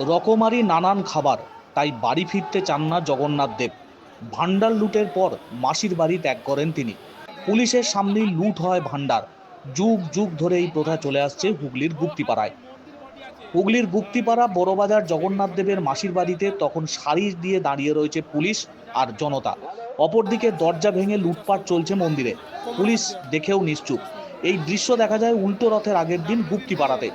রকমারি নানান খাবার, তাই বাড়ি ফিরতে চান না জগন্নাথ দেব। ভান্ডার লুটের পর মাসির বাড়ি ত্যাগ করেন তিনি। পুলিশের সামনেই লুট হয় ভান্ডার যুগ যুগ ধরে এই প্রথা চলে আসছে হুগলির গুপ্তিপাড়ায়। হুগলির গুপ্তিপাড়া বড়বাজার জগন্নাথ দেবের মাসির বাড়িতে তখন সারি দিয়ে দাঁড়িয়ে রয়েছে পুলিশ আর জনতা। অপরদিকে দরজা ভেঙে লুটপাট চলছে মন্দিরে। পুলিশ দেখেও নিশ্চুপ। এই দৃশ্য দেখা যায় উল্টো রথের আগের দিন গুপ্তিপাড়াতে।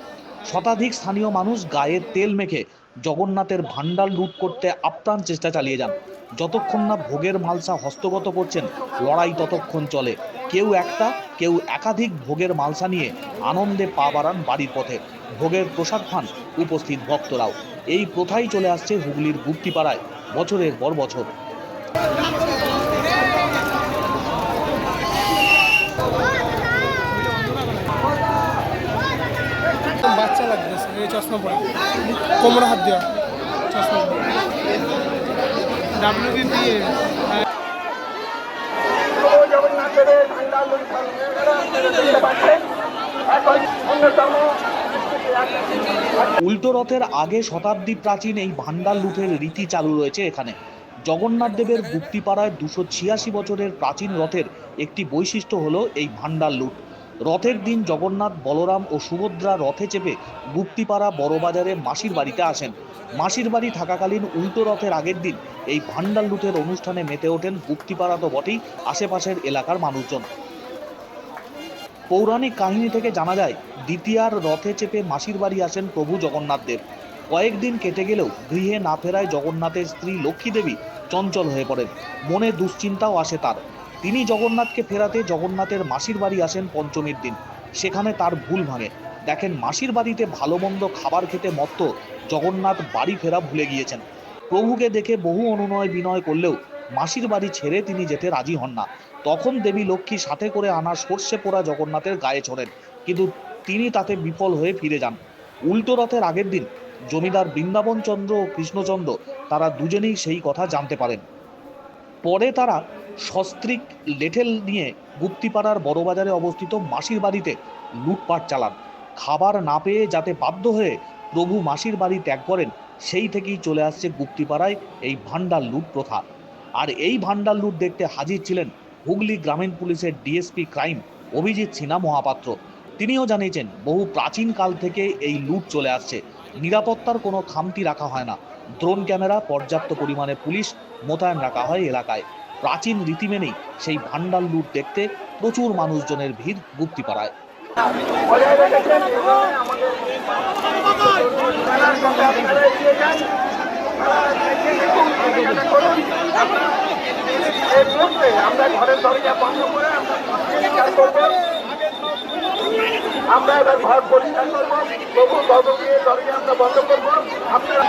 শতাধিক স্থানীয় মানুষ গায়ে তেল মেখে জগন্নাথের ভান্ডার লুট করতে আপ্রাণ চেষ্টা চালিয়ে যান। যতক্ষণ না ভোগের মালসা হস্তগত করছেন, লড়াই ততক্ষণ চলে। কেউ একটা, কেউ একাধিক ভোগের মালসা নিয়ে আনন্দে পা বাড়ান বাড়ির পথে। ভোগের প্রসাদ খান উপস্থিত ভক্তরাও। এই প্রথাই চলে আসছে হুগলির গুপ্তিপাড়ায় বছরের পর বছর। এই চশমা কোমরে হাত দেওয়া। চশমা দিয়ে উল্টো রথের আগে শতাব্দী প্রাচীন এই ভান্ডার লুটের রীতি চালু রয়েছে এখানে। জগন্নাথ দেবের গুপ্তিপাড়ায় দুশো ছিয়াশি বছরের প্রাচীন রথের একটি বৈশিষ্ট্য হলো এই ভান্ডার লুট। রথের দিন জগন্নাথ, বলরাম ও সুভদ্রা রথে চেপে গুপ্তিপাড়া বড়বাজারে মাসির বাড়িতে আসেন। মাসির বাড়ি থাকাকালীন উল্টো রথের আগের দিন এই ভান্ডার লুটের অনুষ্ঠানে মেতে ওঠেন গুপ্তিপাড়া তো বটেই আশেপাশের এলাকার মানুষজন। পৌরাণিক কাহিনী থেকে জানা যায়, দ্বিতীয়ার রথে চেপে মাসির বাড়ি আসেন প্রভু জগন্নাথ দেব। কয়েকদিন কেটে গেলেও গৃহে না ফেরায় জগন্নাথের স্ত্রী লক্ষ্মী দেবী চঞ্চল হয়ে পড়েন। মনে দুশ্চিন্তাও আসে তার। তিনি জগন্নাথকে ফেরাতে জগন্নাথের মাসির বাড়ি আসেন পঞ্চমীর দিন। সেখানে তার ভুল ভাঙে। দেখেন, মাসির বাড়িতে ভালো মন্দ খাবার খেতে মত্ত জগন্নাথ বাড়ি ফেরা ভুলে গিয়েছেন। প্রভুকে দেখে বহু অনুনয় বিনয় করলেও মাসির বাড়ি ছেড়ে তিনি যেতে রাজি হন না। তখন দেবী লক্ষ্মী সাথে করে আনা সর্ষে পোড়া জগন্নাথের গায়ে ছোড়েন। কিন্তু তিনি তাতে বিফল হয়ে ফিরে যান। উল্টো রথের আগের দিন জমিদার বৃন্দাবন চন্দ্র ও কৃষ্ণচন্দ্র তারা দুজনেই সেই কথা জানতে পারেন। পরে তারা সস্ত্রিক লেঠেল নিয়ে গুপ্তিপাড়ার বড়বাজারে অবস্থিত মাসির বাড়িতে লুটপাট চালান। খাবার না পেয়ে যাতে বাধ্য হয়ে প্রভু মাসির বাড়ি ত্যাগ করেন, সেই থেকেই চলে আসছে গুপ্তিপাড়ায় এই ভান্ডার লুট প্রথা। আর এই ভান্ডার লুট দেখতে হাজির ছিলেন হুগলি গ্রামীণ পুলিশের ডিএসপি ক্রাইম অভিজিৎ সিনহা মহাপাত্র। তিনিও জানিয়েছেন, বহু প্রাচীন কাল থেকে এই লুট চলে আসছে। নিরাপত্তার কোনো খামতি রাখা হয় না। ড্রোন ক্যামেরা পর্যাপ্ত পরিমাণে পুলিশ মোতায়েন রাখা হয় এলাকায়। প্রাচীন রীতি মেনেই সেই ভান্ডার লুট দেখতে প্রচুর মানুষজনের ভিড় গুপ্তিপাড়ায়। এই মুহূর্তে আমরা এবার ঘর পরিষ্কার করব প্রভু ভগবতীর দরজা আমরা বন্ধ করব। আপনারা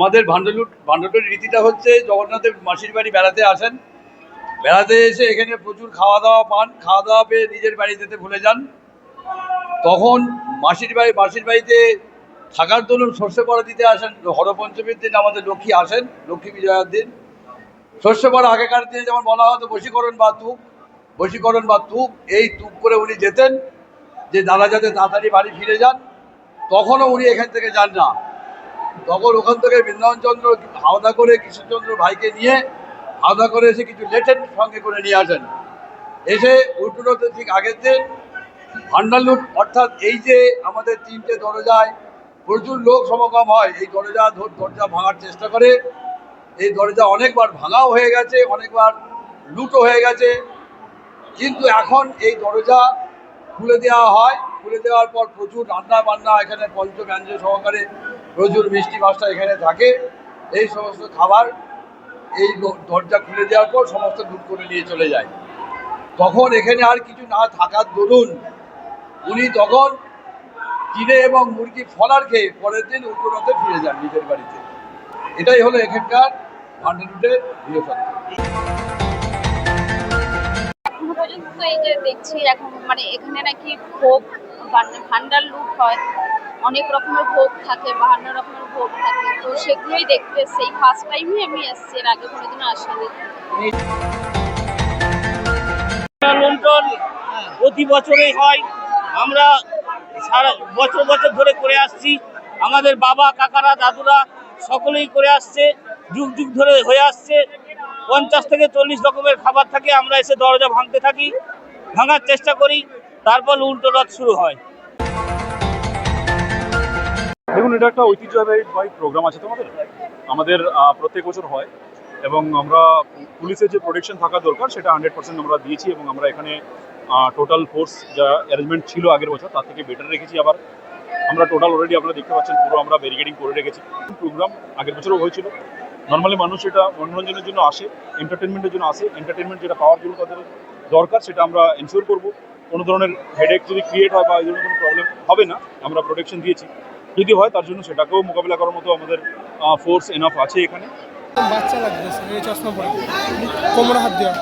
আমাদের ভান্ডলুট ভান্ডলুট রীতিটা হচ্ছে জগন্নাথের মাসির বাড়ি বেড়াতে আসেন। বেড়াতে এসে এখানে প্রচুর খাওয়া দাওয়া পান। খাওয়া দাওয়া পেয়ে নিজের বাড়ি যেতে ভুলে যান। তখন মাসির বাড়ি, মাসির বাড়িতে থাকার দরুন সর্ষে পড়া দিতে আসেন। হরপঞ্চমীর দিন আমাদের লক্ষ্মী আসেন, লক্ষ্মী বিজয়ার দিন। সর্ষে পড়া আগেকার দিনে যেমন বলা হতো, বশীকরণ বা তুপ, বশীকরণ বা তুপ, এই তুপ করে উনি যেতেন। যে দাদা যাতে তাড়াতাড়ি বাড়ি ফিরে যান। তখনও উনি এখান থেকে যান না। তখন ওখান থেকে বৃন্দাবনচন্দ্র হাওদা করে কৃষ্ণচন্দ্র ভাইকে নিয়ে হাওদা করে এসে কিছু লেটেন সঙ্গে করে নিয়ে আসেন। এসে উল্টোতে ঠিক আগের দিন ভান্ডার লুট, অর্থাৎ এই যে আমাদের তিনটে দরজায় প্রচুর লোক সমাগম হয়, এই দরজা দরজা ভাঙার চেষ্টা করে। এই দরজা অনেকবার ভাঙাও হয়ে গেছে, অনেকবার লুটও হয়ে গেছে। কিন্তু এখন এই দরজা খুলে দেওয়া হয়। খুলে দেওয়ার পর প্রচুর রান্না বান্না এখানে পঞ্চব্যঞ্জন সহকারে প্রচুর মিষ্টি মাছটা এখানে থাকে। এই সমস্ত খাবার, এই দরজা খুলে দেওয়ার পর সমস্ত লুট করে নিয়ে চলে যায়। তখন এখানে আর কিছু না থাকার দরুন উনি তখন কিনে এবং মুরগি ফলার খেয়ে পরের দিন উত্তরতে ফিরে যান নিজের বাড়িতে। এটাই হলো এখানকার যে দেখছি এখন মানে এখানে নাকি ভান- ভান্ডার লুট হয়, অনেক রকমের ভোগ থাকে, বাহান্ন রকমের ভোগ থাকে, তো সেগুলোই দেখতে সেই ফার্স্ট টাইমই আমি এসেছি, এর আগে কোনোদিনও আসিনি। লুণ্ঠন প্রতি বছরেই হয়। আমরা সারা বছর বছর ধরে করে আসছি। আমাদের বাবা, কাকারা, দাদুরা সকলেই করে আসছে, যুগ যুগ ধরে হয়ে আসছে। পঞ্চাশ থেকে চল্লিশ রকমের খাবার থাকে, আমরা এসে দরজা ভাঙতে থাকি, ভাঙার চেষ্টা করি। তারপর উল্টো রথ শুরু হয়। দেখুন, এটা একটা ঐতিহ্যবাহী প্রোগ্রাম আছে তোমাদের। আমাদের প্রত্যেক বছর হয় এবং আমরা পুলিশের যে প্রোটেকশন থাকা দরকার, সেটা হান্ড্রেড পার্সেন্ট আমরা দিয়েছি এবং আমরা এখানে টোটাল ফোর্স যা অ্যারেঞ্জমেন্ট ছিল আগের বছর, তার থেকে বেটার রেখেছি আবার। আমরা টোটাল অলরেডি আপনারা দেখতে পাচ্ছেন, পুরো আমরা ব্যারিকেডিং করে রেখেছি। প্রোগ্রাম আগের বছরও হয়েছিল। নর্মালি মানুষ এটা মনোরঞ্জনের জন্য আসে এন্টারটেনমেন্টের জন্য আসে। এন্টারটেনমেন্ট যেটা পাওয়ার জন্য তাদের দরকার, সেটা আমরা এনশিওর করব। কোনো ধরনের হেডেক যদি ক্রিয়েট হয় বা এই ধরনের কোনো প্রবলেম হবে না, আমরা প্রোটেকশন দিয়েছি। যদি হয়, তার জন্য সেটাকেও মোকাবিলা করার মতো আমাদের ফোর্স এনাফ আছে এখানে। বাচ্চা লাগবে চশমা পরে। কোমরে হাত দেওয়া।